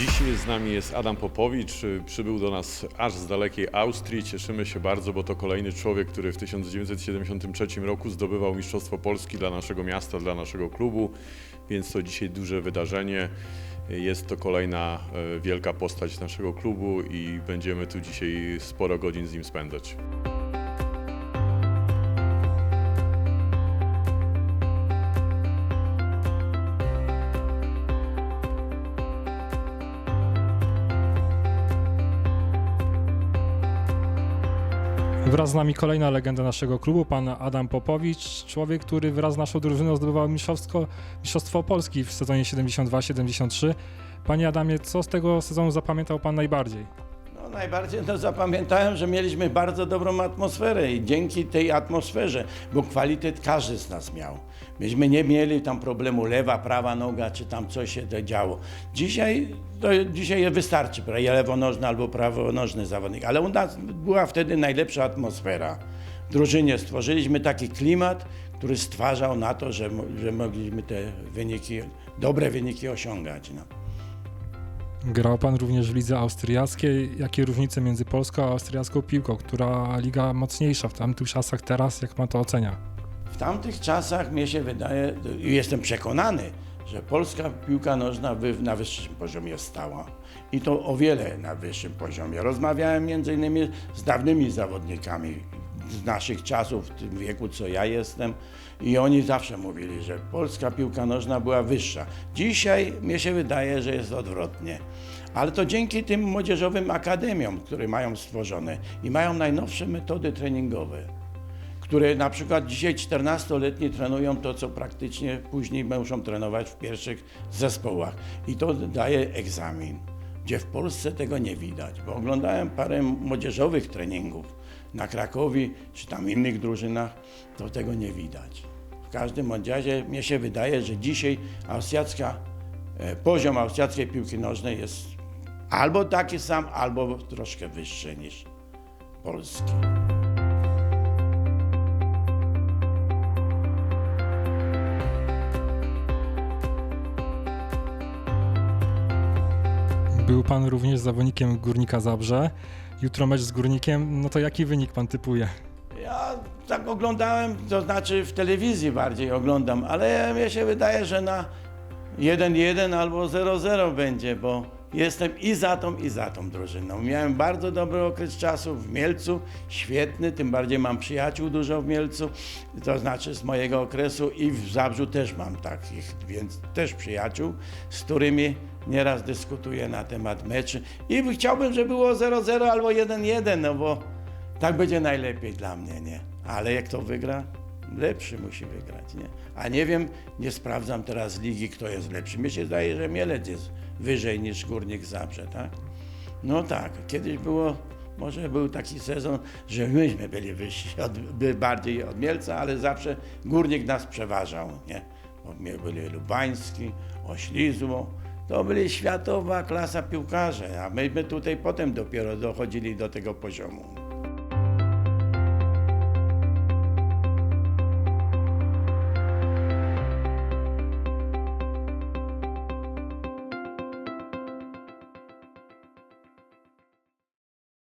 Dziś z nami jest Adam Popowicz, przybył do nas aż z dalekiej Austrii. Cieszymy się bardzo, bo to kolejny człowiek, który w 1973 roku zdobywał Mistrzostwo Polski dla naszego miasta, dla naszego klubu, więc to dzisiaj duże wydarzenie. Jest to kolejna e, wielka postać naszego klubu i będziemy tu dzisiaj sporo godzin z nim spędzać. Wraz z nami kolejna legenda naszego klubu, pan Adam Popowicz, człowiek, który wraz z naszą drużyną zdobywał mistrzostwo, mistrzostwo Polski w sezonie 72-73. Panie Adamie, co z tego sezonu zapamiętał pan najbardziej? No, najbardziej to zapamiętałem, że mieliśmy bardzo dobrą atmosferę i dzięki tej atmosferze, bo kwalitet każdy z nas miał. Myśmy nie mieli tam problemu lewa, prawa noga, czy tam coś się to działo. Dzisiaj, to dzisiaj wystarczy pra- lewonożny albo prawonożny zawodnik, ale u nas była wtedy najlepsza atmosfera. W drużynie stworzyliśmy taki klimat, który stwarzał na to, że, że mogliśmy te wyniki, dobre wyniki osiągać. No. Grał pan również w lidze austriackiej. Jakie różnice między polską a austriacką piłką? Która liga mocniejsza w tamtych czasach teraz? Jak pan to ocenia? W tamtych czasach mnie się wydaje, i jestem przekonany, że polska piłka nożna na wyższym poziomie stała. I to o wiele na wyższym poziomie. Rozmawiałem między innymi z dawnymi zawodnikami z naszych czasów, w tym wieku, co ja jestem, i oni zawsze mówili, że polska piłka nożna była wyższa. Dzisiaj mnie się wydaje, że jest odwrotnie. Ale to dzięki tym młodzieżowym akademiom, które mają stworzone i mają najnowsze metody treningowe które na przykład dzisiaj 14-letni trenują to, co praktycznie później muszą trenować w pierwszych zespołach. I to daje egzamin, gdzie w Polsce tego nie widać, bo oglądałem parę młodzieżowych treningów na Krakowi czy tam innych drużynach, to tego nie widać. W każdym razie mnie się wydaje, że dzisiaj austriacka, e, poziom austriackiej piłki nożnej jest albo taki sam, albo troszkę wyższy niż polski. Był pan również zawodnikiem Górnika Zabrze. Jutro mecz z Górnikiem. No to jaki wynik pan typuje? Ja tak oglądałem, to znaczy w telewizji bardziej oglądam, ale mnie się wydaje, że na 1-1 albo 0-0 będzie, bo jestem i za tą, i za tą drużyną. Miałem bardzo dobry okres czasu w Mielcu, świetny, tym bardziej mam przyjaciół dużo w Mielcu, to znaczy z mojego okresu i w Zabrzu też mam takich, więc też przyjaciół, z którymi nieraz dyskutuję na temat meczy i chciałbym, żeby było 0-0 albo 1-1, no bo tak będzie najlepiej dla mnie, nie? Ale jak to wygra? Lepszy musi wygrać, nie? A nie wiem, nie sprawdzam teraz ligi, kto jest lepszy. Mnie się zdaje, że Mielec jest wyżej niż Górnik Zabrze, tak? No tak, kiedyś było, może był taki sezon, że myśmy byli wyżsi, od, by bardziej od Mielca, ale zawsze Górnik nas przeważał, nie? Bo byli Lubański, Oślizło, to byli światowa klasa piłkarze, a myśmy tutaj potem dopiero dochodzili do tego poziomu.